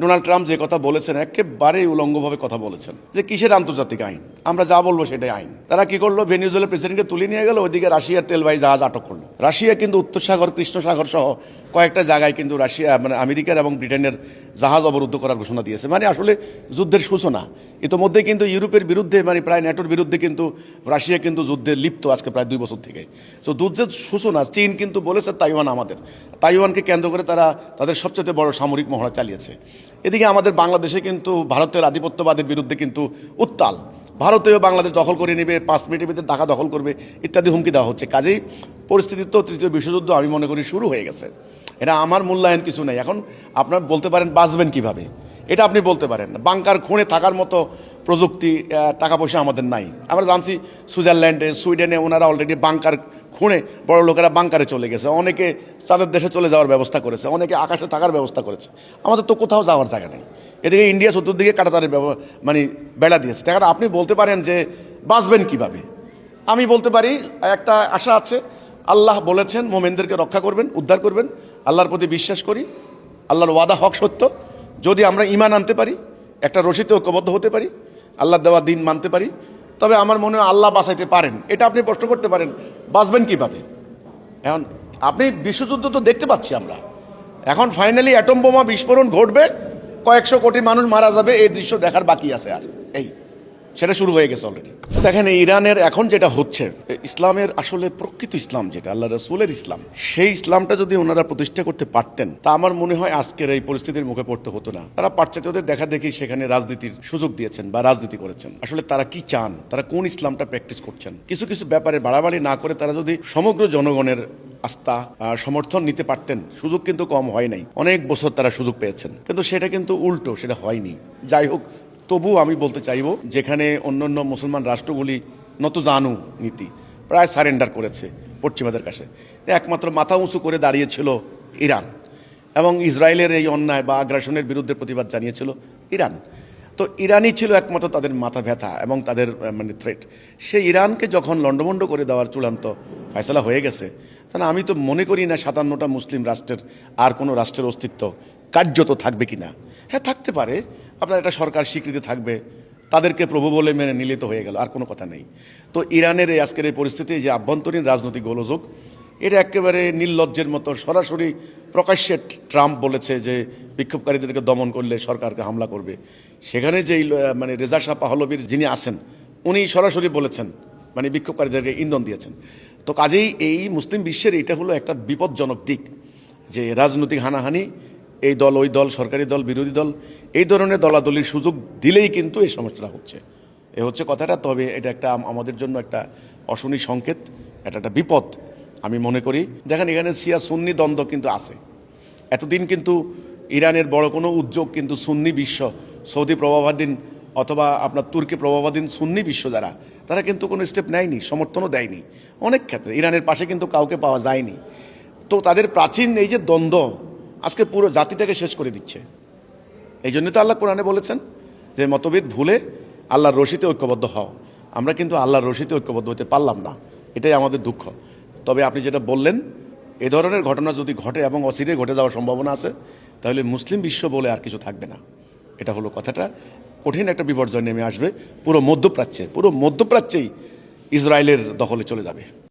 Donald Trump যে কথা বলেছেন একেবারেই উলঙ্গভাবে কথা বলেছেন যে কিসের আন্তর্জাতিক আইন? আমরা যা বলব সেটাই আইন। তারা কি করল? ভেনিজুয়েলার প্রেসিডেন্টকে তুলে নিয়ে গেল, ওইদিকে রাশিয়ার তেলবাহী জাহাজ আটক করল। রাশিয়া কিন্তু উত্তর সাগর, কৃষ্ণ সাগর সহ কয়েকটা জায়গায় কিন্তু রাশিয়া মানে আমেরিকার এবং ব্রিটেনের জাহাজ অবরুদ্ধ করার ঘোষণা দিয়েছে। মানে আসলে যুদ্ধের সূচনা। ইতোমধ্যে কিন্তু ইউরোপের বিরুদ্ধে মানে প্রায় ন্যাটোর বিরুদ্ধে কিন্তু রাশিয়া কিন্তু যুদ্ধে লিপ্ত আজকে প্রায় দুই বছর থেকে। তো যুদ্ধের সূচনা, চীন কিন্তু বলেছে তাইওয়ান আমাদের। তাইওয়ানকে কেন্দ্র করে তারা তাদের সবচেয়ে বড় সামরিক মহড়া চালিয়েছে। এদিকে আমাদের বাংলাদেশে কিন্তু ভারতের আধিপত্যবাদের বিরুদ্ধে কিন্তু উত্তাল। ভারতেও বাংলাদেশ দখল করে নেবে, পাঁচ মিনিটের ভিতরে ঢাকা দখল করবে ইত্যাদি হুমকি দেওয়া হচ্ছে। কাজেই পরিস্থিতি তো তৃতীয় বিশ্বযুদ্ধ আমি মনে করি শুরু হয়ে গেছে। এটা আমার মূল্যায়ন কিছু নেই। এখন আপনার বলতে পারেন, বাঁচবেন কীভাবে? এটা আপনি বলতে পারেন। বাংকার খুঁড়ে থাকার মতো প্রযুক্তি টাকা পয়সা আমাদের নাই। আমরা জানছি সুইজারল্যান্ডে, সুইডেনে ওনারা অলরেডি বাংকার খুঁড়ে বড় লোকেরা বাংকারে চলে গেছে। অনেকে তাদের দেশে চলে যাওয়ার ব্যবস্থা করেছে, অনেকে আকাশে থাকার ব্যবস্থা করেছে। আমাদের তো কোথাও যাওয়ার জায়গা নেই। এদিকে ইন্ডিয়া চতুর্দিকে কাটাতারের মানে বেড়া দিয়েছে। টাকাটা আপনি বলতে পারেন যে বাঁচবেন কীভাবে? আমি বলতে পারি, একটা আশা আছে, আল্লাহ বলেছেন, মোমেনদেরকে রক্ষা করবেন, উদ্ধার করবেন। আল্লাহর প্রতি বিশ্বাস করি, আল্লাহর ওয়াদা হক সত্য। যদি আমরা ইমান আনতে পারি, একটা রশিতে ঐক্যবদ্ধ হতে পারি, আল্লাহ দেওয়া দিন মানতে পারি, তবে আমার মনে হয় আল্লাহ বাঁচাইতে পারেন। এটা আপনি প্রশ্ন করতে পারেন, বাঁচবেন কীভাবে? এখন আপনি বিশ্বযুদ্ধ তো দেখতে পাচ্ছি আমরা। এখন ফাইনালি অ্যাটম বোমা বিস্ফোরণ ঘটবে, কয়েকশো কোটি মানুষ মারা যাবে, এই দৃশ্য দেখার বাকি আছে আর। এই। সেটা শুরু হয়ে গেছে অলরেডি দেখেন ইরানের এখন যেটা হচ্ছে ইসলামের আসলে প্রকৃত ইসলাম যেটা, আল্লাহ রসুলের ইসলাম, সেই ইসলামটা যদি ওনারা প্রতিষ্ঠা করতে পারতেন, তা আমার মনে হয় আজকের এই পরিস্থিতির মুখে পড়তে হতো না। তারা পাশ্চাত্যদের দেখা দেখি সেখানে রাজনীতির সুযোগ দিয়েছেন বা রাজনীতি করেছেন। আসলে তারা কি চান? তারা কোন ইসলামটা প্র্যাকটিস করছেন? কিছু কিছু ব্যাপারে বাড়াবাড়ি না করে তারা যদি সমগ্র জনগণের আস্থা সমর্থন নিতে পারতেন, সুযোগ কিন্তু কম হয় নাই। অনেক বছর তারা সুযোগ পেয়েছেন। কিন্তু সেটা কিন্তু উল্টো, সেটা হয়নি। যাই হোক তবু আমি বলতে চাইব, যেখানে অন্যান্য মুসলমান রাষ্ট্রগুলি নত জানু নীতি প্রায় সারেন্ডার করেছে পশ্চিমাদের কাছে। একমাত্র মাথা উঁচু করে দাঁড়িয়েছিল ইরান এবং ইসরায়েলের এই অন্যায় বা আগ্রাসনের বিরুদ্ধে প্রতিবাদ জানিয়েছিল ইরান। তো ইরানই ছিল একমাত্র তাদের মাথা ব্যথা এবং তাদের মানে থ্রেট সেই ইরানকে যখন লণ্ডভণ্ড করে দেওয়ার চূড়ান্ত ফয়সলা হয়ে গেছে, তাহলে আমি তো মনে করি না সাতান্নটা মুসলিম রাষ্ট্রের আর কোনো রাষ্ট্রের অস্তিত্ব কার্যত থাকবে কি না হ্যাঁ থাকতে পারে। আপনার একটা সরকার স্বীকৃতি থাকবে। তাদেরকে প্রভু বলে মেনে নিলিত হয়ে গেল, আর কোনো কথা নেই। তো ইরানের এই আজকের এই পরিস্থিতি, যে আভ্যন্তরীণ রাজনৈতিক গোলযোগ, এটা একেবারে নির্লজ্জের মতো সরাসরি প্রকাশ্যে ট্রাম্প বলেছে যে বিক্ষোভকারীদেরকে দমন করলে সরকারকে হামলা করবে। সেখানে যেই মানে রেজা শাহ পাহলবির যিনি আছেন, উনি সরাসরি বলেছেন মানে বিক্ষোভকারীদেরকে ইন্ধন দিয়েছেন। তো কাজেই এই মুসলিম বিশ্বের এটা হলো একটা বিপজ্জনক দিক, যে রাজনৈতিক হানাহানি এই দল, ওই দল, সরকারি দল, বিরোধী দল, এই ধরনের দলাদলির সুযোগ দিলেই কিন্তু এই সমস্যাটা হচ্ছে। এ হচ্ছে কথাটা, তবে এটা একটা আমাদের জন্য একটা অশনি সংকেত, এটা একটা বিপদ, আমি মনে করি। দেখেন, এখানে শিয়া সুন্নি দ্বন্দ্ব কিন্তু আছে। এতদিন কিন্তু ইরানের বড় কোনো উদ্যোগ কিন্তু সুন্নি বিশ্ব, সৌদি প্রভাবাধীন অথবা আপনার তুর্কি প্রভাবাধীন সুন্নি বিশ্ব যারা, তারা কিন্তু কোনো স্টেপ নেয়নি, সমর্থনও দেয়নি। অনেক ক্ষেত্রে, ইরানের পাশে কিন্তু কাউকে পাওয়া যায়নি। তো তাদের প্রাচীন এই যে দ্বন্দ্ব আজকে পুরো জাতিটাকে শেষ করে দিচ্ছে। এই জন্য তো আল্লাহ কোরআনে বলেছেন যে, মতভেদ ভুলে আল্লাহর রশিতে ঐক্যবদ্ধ হও। আমরা কিন্তু আল্লাহর রশিতে ঐক্যবদ্ধ হতে পারলাম না। এটাই আমাদের দুঃখ। তবে আপনি যেটা বললেন, এ ধরনের ঘটনা যদি ঘটে এবং অচিরে ঘটে যাওয়ার সম্ভাবনা আছে, তাহলে মুসলিম বিশ্ব বলে আর কিছু থাকবে না। এটা হলো কথাটা। কঠিন একটা বিপর্যয় নেমে আসবে। পুরো মধ্যপ্রাচ্যে, পুরো মধ্যপ্রাচ্যেই ইসরায়েলের দখলে চলে যাবে।